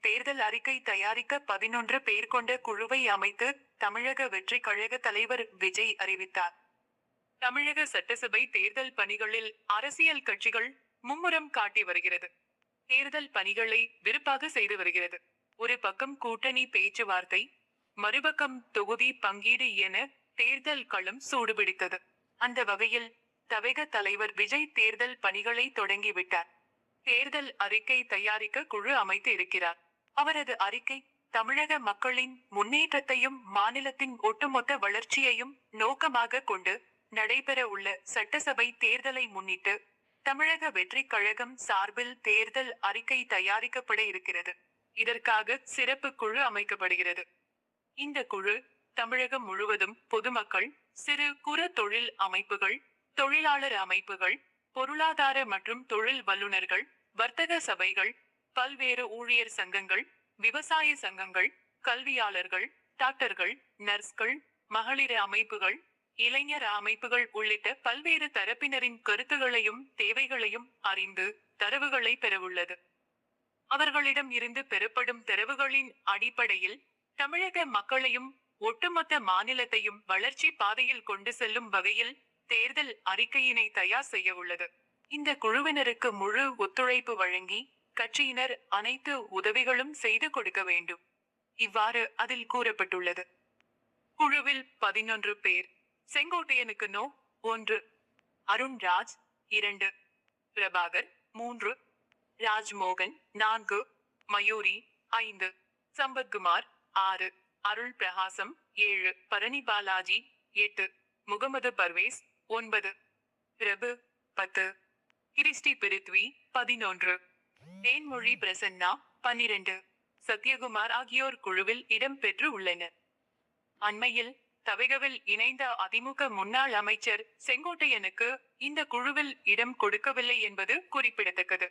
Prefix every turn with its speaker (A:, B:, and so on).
A: தேர்தல் அறிக்கை தயாரிக்க பதினொன்று பேர் கொண்ட குழுவை அமைத்து தமிழக வெற்றி கழக தலைவர் விஜய் அறிவித்தார். தமிழக சட்டசபை தேர்தல் பணிகளில் அரசியல் கட்சிகள் மும்முரம் காட்டி வருகிறது. தேர்தல் பணிகளை விருப்பாக செய்து வருகிறது. ஒரு பக்கம் கூட்டணி பேச்சுவார்த்தை மறுபக்கம் தொகுதி பங்கீடு என தேர்தல் களம் சூடுபிடித்தது. அந்த வகையில் தவேக தலைவர் விஜய் தேர்தல் பணிகளை தொடங்கிவிட்டார். தேர்தல் அறிக்கை தயாரிக்க குழு அமைத்து இருக்கிறார். அவரது அறிக்கை தமிழக மக்களின் முன்னேற்றத்தையும் மாநிலத்தின் ஒட்டுமொத்த வளர்ச்சியையும் நோக்கமாக கொண்டு நடைபெற உள்ள சட்டசபை தேர்தலை முன்னிட்டு தமிழக வெற்றி கழகம் சார்பில் தேர்தல் அறிக்கை தயாரிக்கப்பட இருக்கிறது. இதற்காக சிறப்பு குழு அமைக்கப்படுகிறது. இந்த குழு தமிழகம் முழுவதும் பொதுமக்கள் சிறு குறு தொழில் அமைப்புகள் தொழிலாளர் அமைப்புகள் பொருளாதார மற்றும் தொழில் வல்லுநர்கள் வர்த்தக சபைகள் பல்வேறு ஊழியர் சங்கங்கள் விவசாய சங்கங்கள் கல்வியாளர்கள் டாக்டர்கள் நர்ஸ்கள் மகளிர அமைப்புகள் இளைஞர் அமைப்புகள் உள்ளிட்ட பல்வேறு தரப்பினரின் கருத்துகளையும் தேவைகளையும் அறிந்து தரவுகளை பெறவுள்ளது. அவர்களிடம் இருந்து பெறப்படும் தரவுகளின் அடிப்படையில் தமிழக மக்களையும் ஒட்டுமொத்த மாநிலத்தையும் வளர்ச்சி பாதையில் கொண்டு செல்லும் வகையில் தேர்தல் அறிக்கையினை தயார் செய்ய உள்ளது இந்த குழுவினருக்கு முழு ஒத்துழைப்பு வழங்கி கட்சியினர் அனைத்து உதவிகளும் செய்து கொடுக்க வேண்டும். இவ்வாறு அதில் கூறப்பட்டுள்ளது. குழுவில் பதினொன்று பேர். செங்கோட்டையனுக்கு நோ ஒன்று. அருண்ராஜ் இரண்டு. பிரபாகர் மூன்று. ராஜ்மோகன் நான்கு. மயூரி ஐந்து. சம்பத்குமார் ஆறு. அருள் பிரகாசம் ஏழு. பரணி பாலாஜி எட்டு. முகமது பர்வேஸ் ஒன்பது. பிரபு பத்து. கிறிஸ்டி பிரித்வி பதினொன்று. தேன்மொழி பிரசன்னா பன்னிரண்டு. சத்யகுமார் ஆகியோர் குழுவில் இடம் பெற்று உள்ளனர். அண்மையில் தவிகவில் இணைந்த அதிமுக முன்னாள் அமைச்சர் செங்கோட்டையனுக்கு இந்த குழுவில் இடம் கொடுக்கவில்லை என்பது குறிப்பிடத்தக்கது.